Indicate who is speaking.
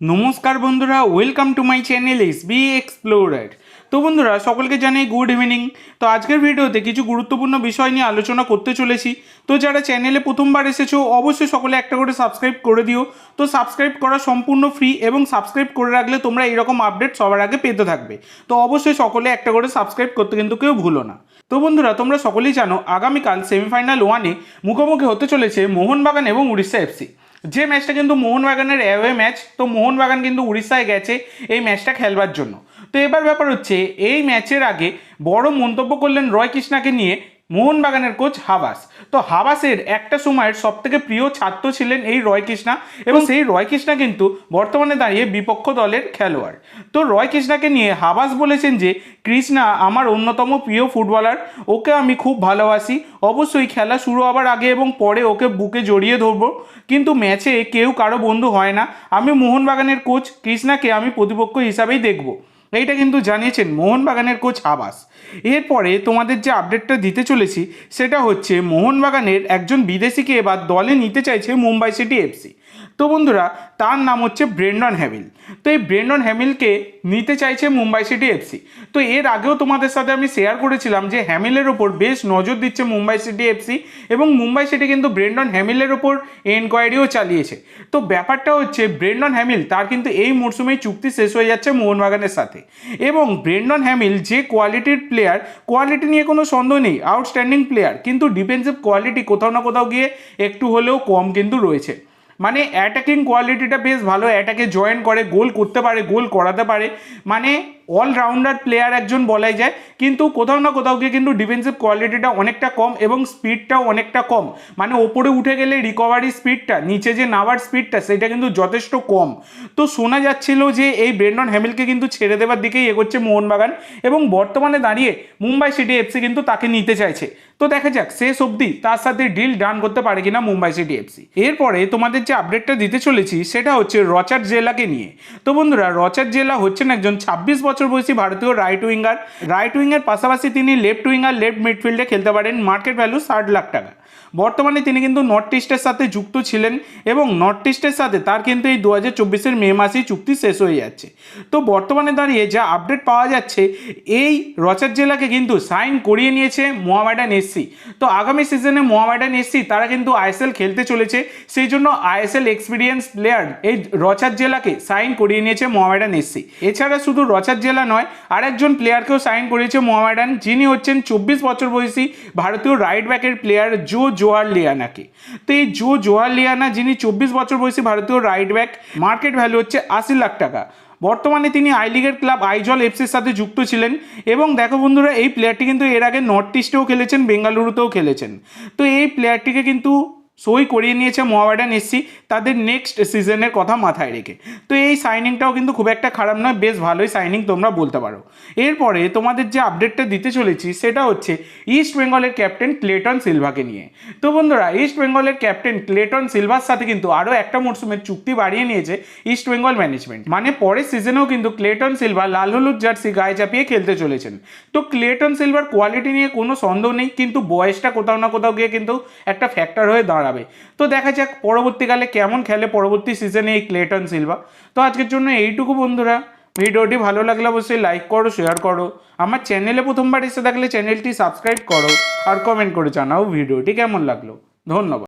Speaker 1: নমস্কার বন্ধুরা welcome to my channel S B explorer তো বন্ধুরা, সকলকে জানাই গুড ইভিনিং তো আজকের ভিডিওতে কিছু গুরুত্বপূর্ণ বিষয় নিয়ে আলোচনা করতে চলেছি। তো যারা চ্যানেলে প্রথমবার এসেছ, অবশ্যই সকলে একটা করে সাবস্ক্রাইব করে দিও। তো সাবস্ক্রাইব করা সম্পূর্ণ ফ্রি এবং সাবস্ক্রাইব করে রাখলে তোমরা এরকম আপডেট সবার আগে পেতে থাকবে। তো অবশ্যই সকলে একটা করে সাবস্ক্রাইব করতে কিন্তু কেউ ভুলো না। তো বন্ধুরা, তোমরা সকলেই জানো, আগামীকাল সেমিফাইনাল ওয়ানে মুখোমুখি হতে চলেছে মোহনবাগান এবং উড়িষ্যা এফসি যে ম্যাচটা কিন্তু মোহনবাগানের অ্যাওয়ে ম্যাচ তো মোহনবাগান কিন্তু উড়িষ্যায় গেছে এই ম্যাচটা খেলবার জন্য। তো এবার ব্যাপার হচ্ছে, এই ম্যাচের আগে বড় মন্তব্য করলেন রয় কৃষ্ণাকে নিয়ে মোহনবাগানের কোচ হাবাস। তো হাবাসের একটা সময়ের সব থেকে প্রিয় ছাত্র ছিলেন এই রয় কৃষ্ণা এবং সেই রয় কৃষ্ণা কিন্তু বর্তমানে দাঁড়িয়ে বিপক্ষ দলের খেলোয়াড়। তো রয় কৃষ্ণাকে নিয়ে হাবাস বলেছেন যে, কৃষ্ণা, আমার অন্যতম প্রিয় ফুটবলার, ওকে আমি খুব ভালোবাসি। অবশ্যই খেলা শুরু হবার আগে এবং পরে ওকে বুকে জড়িয়ে ধরবো। কিন্তু ম্যাচে কেউ কারও বন্ধু হয় না। আমি মোহনবাগানের কোচ, কৃষ্ণাকে আমি প্রতিপক্ষ হিসাবেই দেখব। এইটা কিন্তু জানিয়েছেন মোহনবাগানের কোচ আবাস। এরপরে তোমাদের যে আপডেটটা দিতে চলেছি, সেটা হচ্ছে মোহনবাগানের একজন বিদেশিকে এবার দলে নিতে চাইছে মুম্বাই সিটি এফসি তো বন্ধুরা, তার নাম হচ্ছে ব্রেন্ডন হ্যামিল। তো এই ব্রেন্ডন হ্যামিলকে নিতে চাইছে মুম্বাই সিটি এফসি। তো এর আগেও তোমাদের সাথে আমি শেয়ার করেছিলাম যে হ্যামিলের ওপর বেশ নজর দিচ্ছে মুম্বাই সিটি এফসি এবং মুম্বাই সিটি কিন্তু ব্রেন্ডন হ্যামিলের ওপর এনকোয়ারিও চালিয়েছে। তো ব্যাপারটা হচ্ছে ব্রেন্ডন হ্যামিল, তার কিন্তু এই মরশুমেই চুক্তি শেষ হয়ে যাচ্ছে মোহনবাগানের সাথে। এবং ব্রেন্ডন হ্যামিল যে কোয়ালিটির প্লেয়ার কোয়ালিটি নিয়ে কোনো সন্দেহ নেই আউটস্ট্যান্ডিং প্লেয়ার কিন্তু ডিফেন্সিভ কোয়ালিটি কোথাও না কোথাও গিয়ে একটু হলেও কম কিন্তু রয়েছে। মানে অ্যাটাকিং কোয়ালিটিটা বেশ ভালো অ্যাটাকে জয়েন করে গোল করতে পারে গোল করাতে পারে। মানে অলরাউন্ডার প্লেয়ার একজন বলাই যায়, কিন্তু কোথাও না কোথাও গিয়ে কিন্তু ডিফেন্সিভ কোয়ালিটিটা অনেকটা কম এবং স্পিডটাও অনেকটা কম। মানে ওপরে উঠে গেলে রিকভারি স্পিডটা নিচে যে নামার স্পিডটা সেটা কিন্তু যথেষ্ট কম। তো শোনা যাচ্ছিল যে এই ব্রেন্ডন হ্যামিলকে কিন্তু ছেড়ে দেওয়ার দিকেই এগোচ্ছে মোহনবাগান এবং বর্তমানে দাঁড়িয়ে মুম্বাই সিটি এফসি কিন্তু তাকে নিতে চাইছে। তো দেখা যাক, শেষ অবধি তার সাথে ডিল ডান করতে পারে কিনা মুম্বাই সিটি এফসি এরপরে তোমাদের যে আপডেটটা দিতে চলেছি, সেটা হচ্ছে রচার জেলাকে নিয়ে। তো বন্ধুরা রচার জেলা হচ্ছেন একজন ছাব্বিশ বছর বয়সী ভারতীয় রাইট উইঙ্গার রাইট উইংয়ের পাশাপাশি তিনি লেফট উইঙ্গার লেফট মিডফিল্ডে খেলতে পারেন। মার্কেট ভ্যালু ষাট লাখ টাকা। বর্তমানে তিনি কিন্তু নর্থ ইস্টের সাথে যুক্ত ছিলেন এবং নর্থ ইস্টের সাথে তার কিন্তু এই দু হাজার চব্বিশের মে মাসেই চুক্তি শেষ হয়ে যাচ্ছে। তো বর্তমানে দাঁড়িয়ে যা আপডেট পাওয়া যাচ্ছে, এই রচার জেলাকে কিন্তু সাইন করিয়ে নিয়েছে মোহামেডান এসসি তো আগামী সিজনে মোহামেডান এসসি তারা কিন্তু আইএসএল খেলতে চলেছে। সেই জন্য আইএসএল এক্সপিরিয়েন্স প্লেয়ার এই রচার জেলাকে সাইন করিয়ে নিয়েছে মোহামেডান এসসি এছাড়া শুধু রচার জেলা নয়, আরেকজন প্লেয়ারকেও সাইন করিয়েছে মোহামেডান যিনি হচ্ছেন চব্বিশ বছর বয়সী ভারতীয় রাইট ব্যাকের প্লেয়ার জো জোয়ার লিয়ানাকে। তো এই জো জোয়ার লিয়ানা, যিনি চব্বিশ বছর বয়সী ভারতীয় রাইট ব্যাক মার্কেট ভ্যালু হচ্ছে আশি লাখ টাকা। বর্তমানে তিনি আই লিগের ক্লাব আইজল এফসির সাথে যুক্ত ছিলেন এবং দেখো বন্ধুরা, এই প্লেয়ারটি কিন্তু এর আগে নর্থ ইস্টেও খেলেছেন বেঙ্গালুরুতেও খেলেছেন। তো এই প্লেয়ারটিকে কিন্তু সই করিয়ে নিয়েছে মোহামেডান এসসি তাদের নেক্সট সিজনের কথা মাথায় রেখে। তো এই সাইনিংটাও কিন্তু খুব একটা খারাপ নয়, বেশ ভালোই সাইনিং তোমরা বলতে পারো। এরপরে তোমাদের যে আপডেটটা দিতে চলেছি, সেটা হচ্ছে ইস্ট বেঙ্গলের ক্যাপ্টেন ক্লেটন সিলভাকে নিয়ে। তো বন্ধুরা ইস্ট বেঙ্গলের ক্যাপ্টেন ক্লেটন সিলভার সাথে কিন্তু আরও একটা মরশুমের চুক্তি বাড়িয়ে নিয়েছে ইস্ট বেঙ্গল ম্যানেজমেন্ট মানে পরের সিজনেও কিন্তু ক্লেটন সিলভা লাল হলুদ জার্সি গায়ে চাপিয়ে খেলতে চলেছেন। তো ক্লেটন সিলভার কোয়ালিটি নিয়ে কোনো সন্দেহ নেই, কিন্তু বয়সটা কোথাও না কোথাও গিয়ে কিন্তু একটা ফ্যাক্টর হয়ে দাঁড়াবে তো দেখা যাক পরবর্তীকালে কেমন খেলে পরবর্তী সিজনে এই ক্লেটন সিলভা তো আজকের জন্য এইটুকু বন্ধুরা। ভিডিওটি ভালো লাগলে অবশ্যই লাইক করো শেয়ার করো। আমার চ্যানেলে প্রথমবার এসে থাকলে চ্যানেলটি সাবস্ক্রাইব করো। আর কমেন্ট করে জানাও ভিডিওটি কেমন লাগল। ধন্যবাদ।